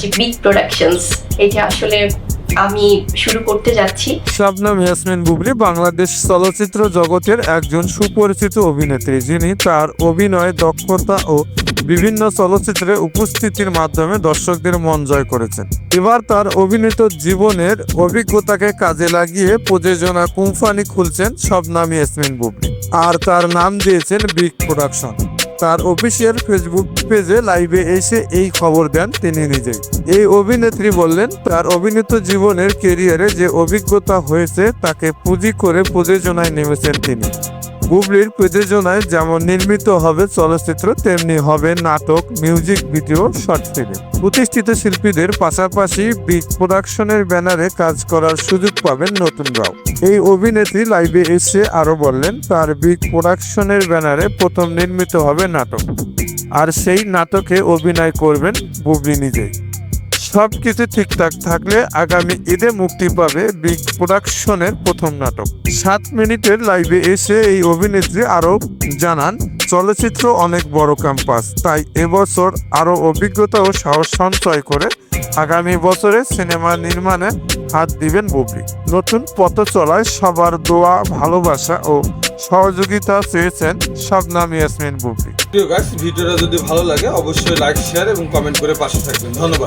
যে big productions এটা আসলে আমি শুরু করতে যাচ্ছি। শবনম ইয়াসমিন বুবলি বাংলাদেশ চলচ্চিত্র জগতের একজন সুপরিচিত অভিনেত্রী, যিনি তার অভিনয় দক্ষতা ও বিভিন্ন চলচ্চিত্রে উপস্থিতির মাধ্যমে দর্শকদের মন জয় করেছেন। এবার তার অভিনীত জীবনের অভিজ্ঞতাকে কাজে লাগিয়ে প্রযোজনা কোম্পানি খুলছেন শবনম ইয়াসমিন বুবলি। আর তার নাম দিয়েছেন বিগ প্রোডাকশন। তার অফিসিয়াল ফেসবুক পেজে লাইভে এসে এই খবর দেন তিনি নিজেই। এই অভিনেত্রী বললেন, তার অভিনীত জীবনের কেরিয়ারে যে অভিজ্ঞতা হয়েছে, তাকে পুঁজি করে প্রযোজনায় নেমেছেন তিনি। বুবলির প্রযোজনায় যেমন নির্মিত হবে চলচ্চিত্র, তেমনি হবে নাটক, মিউজিক, ভিডিও, শর্ট ফিল্ম। প্রতিষ্ঠিত শিল্পীদের পাশাপাশি বিগ প্রোডাকশনের ব্যানারে কাজ করার সুযোগ পাবেন নতুনরাও এই অভিনেত্রী লাইভে এসে আরও বললেন, তার বিগ প্রোডাকশনের ব্যানারে প্রথম নির্মিত হবে নাটক। আর সেই নাটকে অভিনয় করবেন বুবলি নিজেই। সবকিছু ঠিকঠাক থাকলে আগামী ঈদে মুক্তি পাবে বিগ প্রোডাকশনের প্রথম নাটক। সাত মিনিটের লাইভে এসে এই অভিনেত্রী আরও জানান, চলচ্চিত্র অনেক বড় ক্যাম্পাস, তাই এবছর আরও অভিজ্ঞতা ও সাহস সঞ্চয় করে আগামী বছরে সিনেমা নির্মাণে হাত দিবেন বুবলি। নতুন পথ চলায় সবার দোয়া, ভালোবাসা ও সহযোগিতা চেয়েছেন শবনাম ইয়াসমিন প্রিয় ভিডিওটা যদি ভালো লাগে, অবশ্যই লাইক শেয়ার এবং কমেন্ট করে পাশে থাকবেন। ধন্যবাদ।